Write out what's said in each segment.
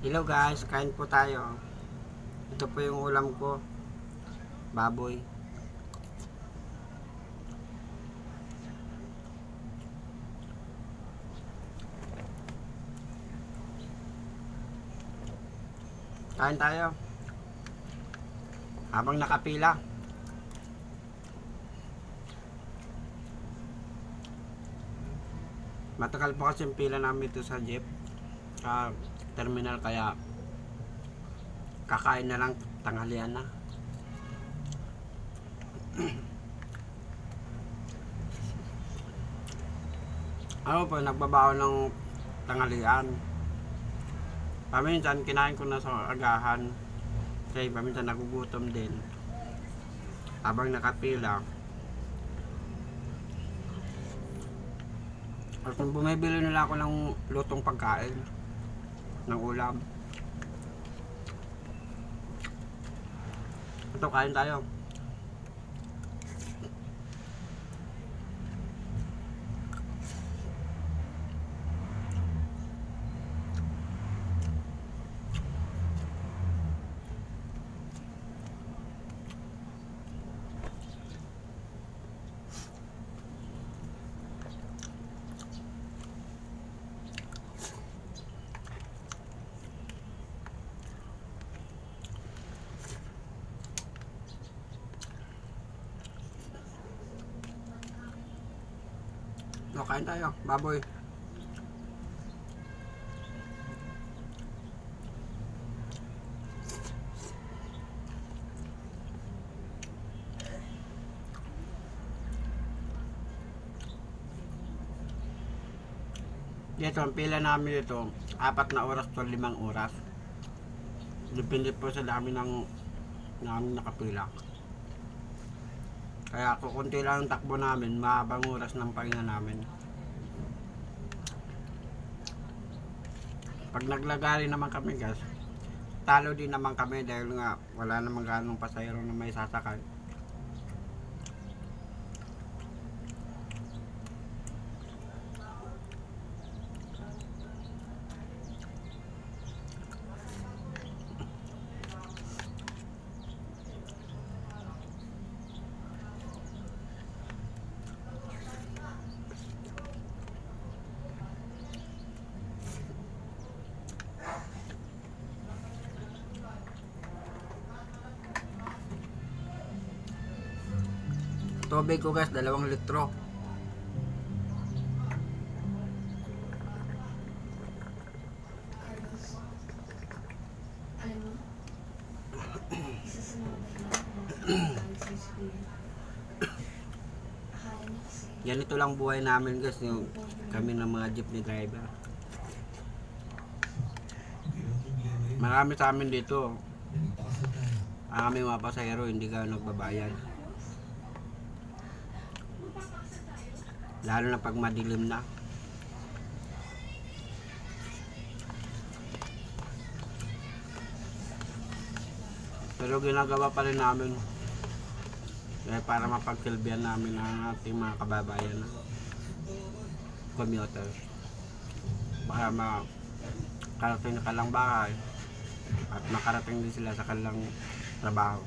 Hello guys, kain po tayo. Ito po yung ulam ko. Baboy. Kain tayo. Habang nakapila. Matagal po kasi yung pila namin dito sa jeep. Sa terminal kaya kakain na lang tanghalian na. Ako po, nagbabaon ng tanghalian. Paminsan, kinain ko na sa agahan. Kasi paminsan nagugutom din. Habang nakapila. At bumibili nila ako ng lutong pagkain. Ng ulam. Ito, kain tayo. O, kain tayo. Baboy. Dito, ang pila namin dito, apat na oras to limang oras. Depende po sa dami ng namin nakapila. Kaya kung konti lang ang takbo namin, mahabang oras ng pahinga namin. Pag naglagari naman kami guys, talo din naman kami dahil nga wala namang ganong pasayro na may sasakay. Tubig ko guys, dalawang litro. Ganito lang buhay namin guys, yung kami ng mga jeepney driver. Marami sa amin dito. Ang aming mga pasahero hindi ka nagbabayad. Lalo na pag madilim na. Pero ginagawa pa rin namin. Kaya para mapagsilbihan namin ang ating mga kababayan na commuter. Baka makarating na kalang bahay at makarating din sila sa kanilang trabaho.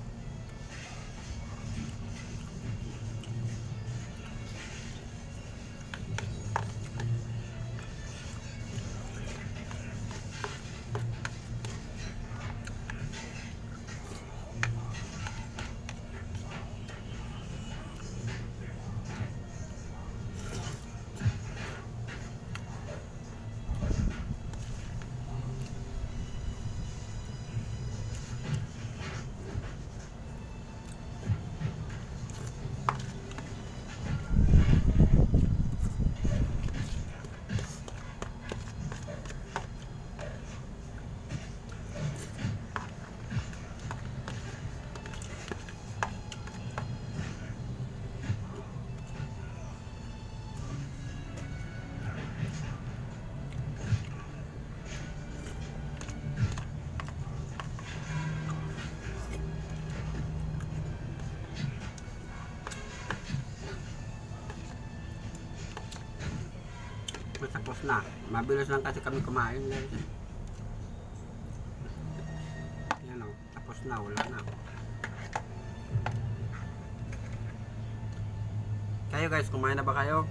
tapos na. Mabilis lang kasi kami kumain guys. Yan o, oh. tapos na, wala na. Kayo guys, kumain na ba kayo?